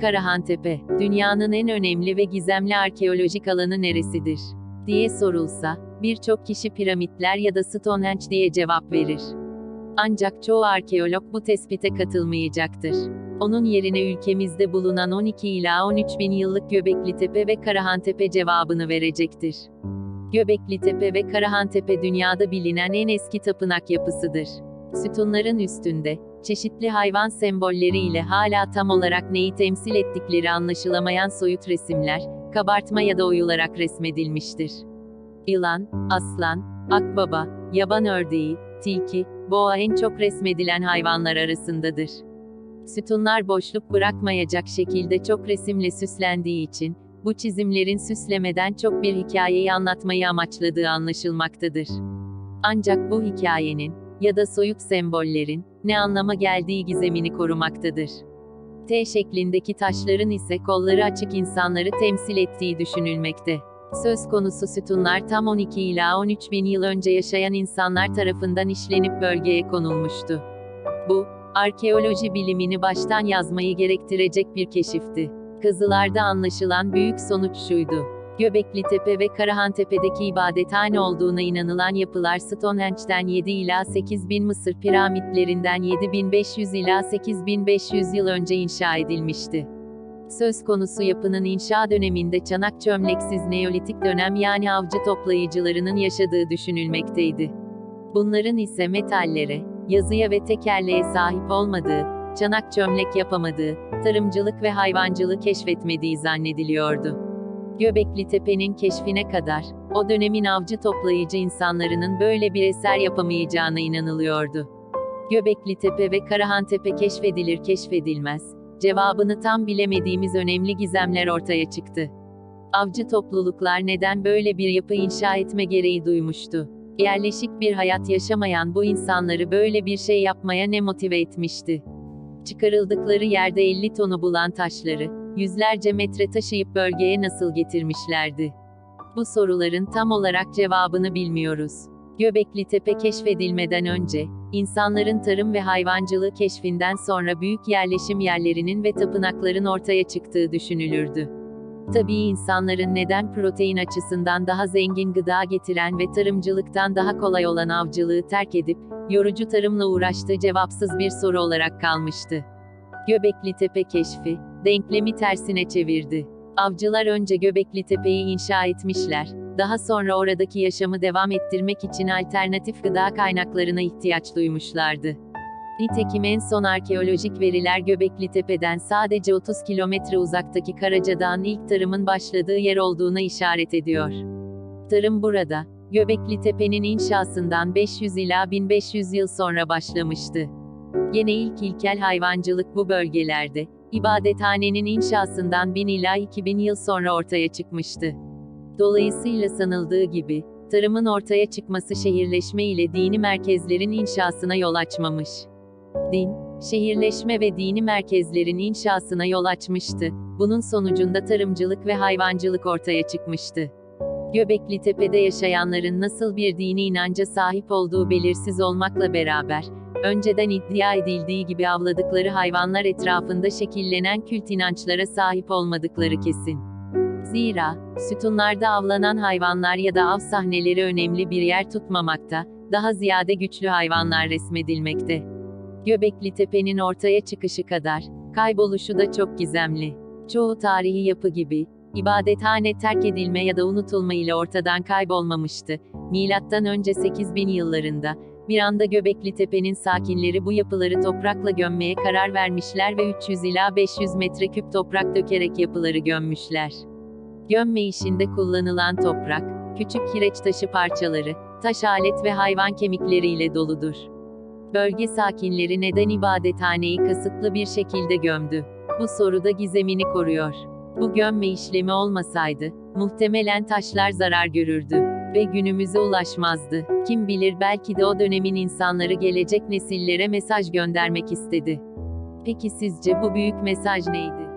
Karahantepe, dünyanın en önemli ve gizemli arkeolojik alanı neresidir? diye sorulsa, birçok kişi piramitler ya da Stonehenge diye cevap verir. Ancak çoğu arkeolog bu tespite katılmayacaktır. Onun yerine ülkemizde bulunan 12 ila 13 bin yıllık Göbekli Tepe ve Karahantepe cevabını verecektir. Göbekli Tepe ve Karahantepe dünyada bilinen en eski tapınak yapısıdır. Sütunların üstünde, çeşitli hayvan sembolleri ile hala tam olarak neyi temsil ettikleri anlaşılamayan soyut resimler, kabartma ya da oyularak resmedilmiştir. Yılan, aslan, akbaba, yaban ördeği, tilki, boğa en çok resmedilen hayvanlar arasındadır. Sütunlar boşluk bırakmayacak şekilde çok resimle süslendiği için, bu çizimlerin süslemeden çok bir hikayeyi anlatmayı amaçladığı anlaşılmaktadır. Ancak bu hikayenin, ya da soyut sembollerin, ne anlama geldiği gizemini korumaktadır. T şeklindeki taşların ise kolları açık insanları temsil ettiği düşünülmekte. Söz konusu sütunlar tam 12 ila 13 bin yıl önce yaşayan insanlar tarafından işlenip bölgeye konulmuştu. Bu, arkeoloji bilimini baştan yazmayı gerektirecek bir keşifti. Kazılarda anlaşılan büyük sonuç şuydu. Göbekli Tepe ve Karahantepe'deki ibadethane olduğuna inanılan yapılar Stonehenge'den 7 ila 8 bin Mısır piramitlerinden 7500 ila 8500 yıl önce inşa edilmişti. Söz konusu yapının inşa döneminde çanak çömleksiz Neolitik dönem yani avcı toplayıcılarının yaşadığı düşünülmekteydi. Bunların ise metallere, yazıya ve tekerleğe sahip olmadığı, çanak çömlek yapamadığı, tarımcılık ve hayvancılık keşfetmediği zannediliyordu. Göbekli Tepe'nin keşfine kadar, o dönemin avcı toplayıcı insanlarının böyle bir eser yapamayacağına inanılıyordu. Göbekli Tepe ve Karahantepe keşfedilir keşfedilmez, cevabını tam bilemediğimiz önemli gizemler ortaya çıktı. Avcı topluluklar neden böyle bir yapı inşa etme gereği duymuştu? Yerleşik bir hayat yaşamayan bu insanları böyle bir şey yapmaya ne motive etmişti? Çıkarıldıkları yerde 50 tonu bulan taşları, yüzlerce metre taşıyıp bölgeye nasıl getirmişlerdi? Bu soruların tam olarak cevabını bilmiyoruz. Göbekli Tepe keşfedilmeden önce, insanların tarım ve hayvancılığı keşfinden sonra büyük yerleşim yerlerinin ve tapınakların ortaya çıktığı düşünülürdü. Tabii insanların neden protein açısından daha zengin gıda getiren ve tarımcılıktan daha kolay olan avcılığı terk edip, yorucu tarımla uğraştığı cevapsız bir soru olarak kalmıştı. Göbekli Tepe keşfi, denklemi tersine çevirdi. Avcılar önce Göbekli Tepe'yi inşa etmişler, daha sonra oradaki yaşamı devam ettirmek için alternatif gıda kaynaklarına ihtiyaç duymuşlardı. Nitekim en son arkeolojik veriler Göbekli Tepe'den sadece 30 kilometre uzaktaki Karacadağ'ın ilk tarımın başladığı yer olduğuna işaret ediyor. Tarım burada, Göbekli Tepe'nin inşasından 500 ila 1500 yıl sonra başlamıştı. Gene ilk ilkel hayvancılık bu bölgelerde, ibadethanenin inşasından 1000 ila 2000 yıl sonra ortaya çıkmıştı. Dolayısıyla sanıldığı gibi, tarımın ortaya çıkması şehirleşme ile dini merkezlerin inşasına yol açmamış. Din, şehirleşme ve dini merkezlerin inşasına yol açmıştı. Bunun sonucunda tarımcılık ve hayvancılık ortaya çıkmıştı. Göbekli Tepe'de yaşayanların nasıl bir dini inanca sahip olduğu belirsiz olmakla beraber, önceden iddia edildiği gibi avladıkları hayvanlar etrafında şekillenen kült inançlara sahip olmadıkları kesin. Zira, sütunlarda avlanan hayvanlar ya da av sahneleri önemli bir yer tutmamakta, daha ziyade güçlü hayvanlar resmedilmekte. Göbekli Tepe'nin ortaya çıkışı kadar, kayboluşu da çok gizemli. Çoğu tarihi yapı gibi, ibadethane terk edilme ya da unutulma ile ortadan kaybolmamıştı. Milattan önce 8000 yıllarında, bir anda Göbekli Tepe'nin sakinleri bu yapıları toprakla gömmeye karar vermişler ve 300 ila 500 metreküp toprak dökerek yapıları gömmüşler. Gömme işinde kullanılan toprak, küçük kireç taşı parçaları, taş alet ve hayvan kemikleriyle doludur. Bölge sakinleri neden ibadethaneyi kasıtlı bir şekilde gömdü? Bu soruda gizemini koruyor. Bu gömme işlemi olmasaydı, muhtemelen taşlar zarar görürdü ve günümüze ulaşmazdı. Kim bilir belki de o dönemin insanları gelecek nesillere mesaj göndermek istedi. Peki sizce bu büyük mesaj neydi?